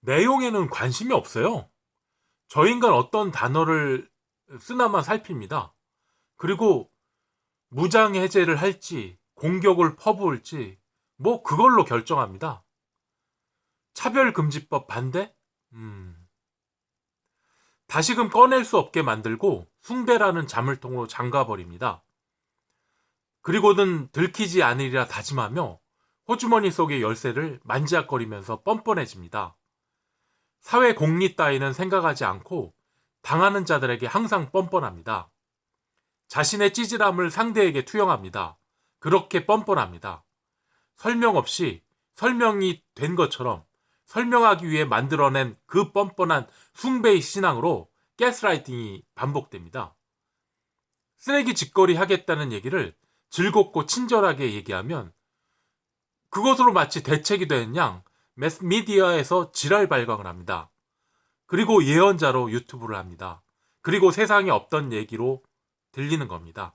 내용에는 관심이 없어요. 저 인간 어떤 단어를 쓰나만 살핍니다. 그리고 무장 해제를 할지 공격을 퍼부을지 뭐 그걸로 결정합니다. 차별금지법 반대? 음. 다시금 꺼낼 수 없게 만들고 숭배라는 자물통으로 잠가버립니다. 그리고는 들키지 않으리라 다짐하며 호주머니 속의 열쇠를 만지작거리면서 뻔뻔해집니다. 사회 공리 따위는 생각하지 않고 당하는 자들에게 항상 뻔뻔합니다. 자신의 찌질함을 상대에게 투영합니다. 그렇게 뻔뻔합니다. 설명 없이 설명이 된 것처럼 설명하기 위해 만들어낸 그 뻔뻔한 숭배의 신앙으로 가스라이팅이 반복됩니다. 쓰레기 짓거리 하겠다는 얘기를 즐겁고 친절하게 얘기하면 그것으로 마치 대책이 된 양 매스미디어에서 지랄 발광을 합니다. 그리고 예언자로 유튜브를 합니다. 그리고 세상에 없던 얘기로 들리는 겁니다.